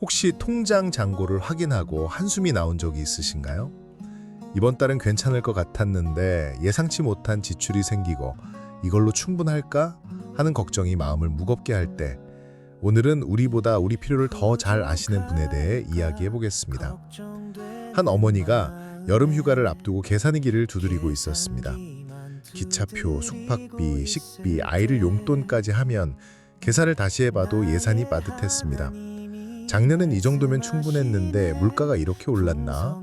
혹시 통장 잔고를 확인하고 한숨이 나온 적이 있으신가요? 이번 달은 괜찮을 것 같았는데 예상치 못한 지출이 생기고 이걸로 충분할까 하는 걱정이 마음을 무겁게 할 때 오늘은 우리보다 우리 필요를 더 잘 아시는 분에 대해 이야기해 보겠습니다. 한 어머니가 여름 휴가를 앞두고 계산기를 두드리고 있었습니다. 기차표, 숙박비, 식비, 아이를 용돈까지 하면 계산을 다시 해봐도 예산이 빠듯했습니다. 작년은 이 정도면 충분했는데 물가가 이렇게 올랐나?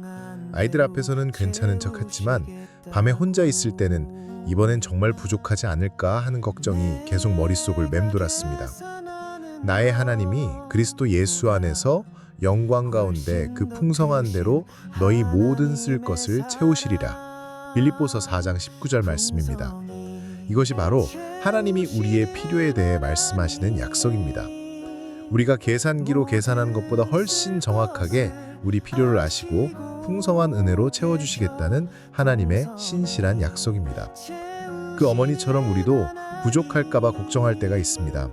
아이들 앞에서는 괜찮은 척 했지만 밤에 혼자 있을 때는 이번엔 정말 부족하지 않을까 하는 걱정이 계속 머릿속을 맴돌았습니다. 나의 하나님이 그리스도 예수 안에서 영광 가운데 그 풍성한 대로 너희 모든 쓸 것을 채우시리라. 빌립보서 4장 19절 말씀입니다. 이것이 바로 하나님이 우리의 필요에 대해 말씀하시는 약속입니다. 우리가 계산기로 계산하는 것보다 훨씬 정확하게 우리 필요를 아시고 풍성한 은혜로 채워주시겠다는 하나님의 신실한 약속입니다. 그 어머니처럼 우리도 부족할까봐 걱정할 때가 있습니다.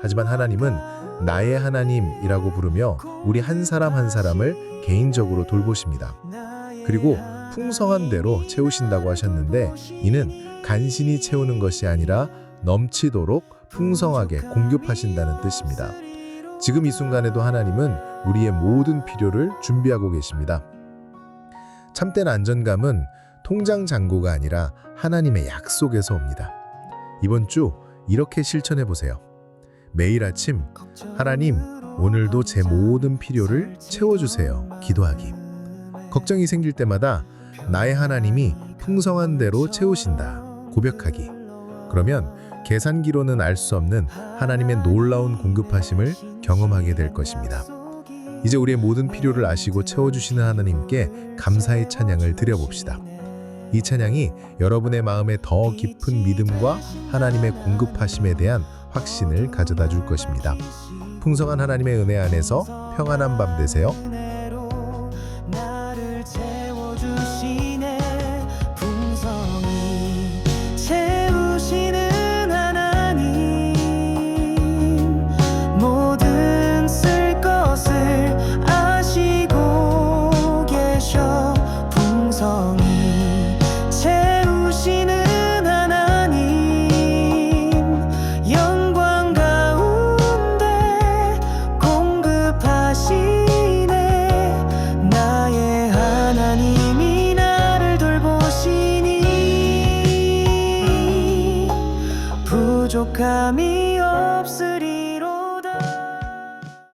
하지만 하나님은 나의 하나님이라고 부르며 우리 한 사람 한 사람을 개인적으로 돌보십니다. 그리고 풍성한 대로 채우신다고 하셨는데 이는 간신히 채우는 것이 아니라 넘치도록 풍성하게 공급하신다는 뜻입니다. 지금 이 순간에도 하나님은 우리의 모든 필요를 준비하고 계십니다. 참된 안전감은 통장 잔고가 아니라 하나님의 약속에서 옵니다. 이번 주 이렇게 실천해 보세요. 매일 아침 하나님 오늘도 제 모든 필요를 채워주세요. 기도하기. 걱정이 생길 때마다 나의 하나님이 풍성한 대로 채우신다. 고백하기. 그러면 계산기로는 알 수 없는 하나님의 놀라운 공급하심을 경험하게 될 것입니다. 이제 우리의 모든 필요를 아시고 채워주시는 하나님께 감사의 찬양을 드려봅시다. 이 찬양이 여러분의 마음에 더 깊은 믿음과 하나님의 공급하심에 대한 확신을 가져다 줄 것입니다. 풍성한 하나님의 은혜 안에서 평안한 밤 되세요. 부족함이 없으리.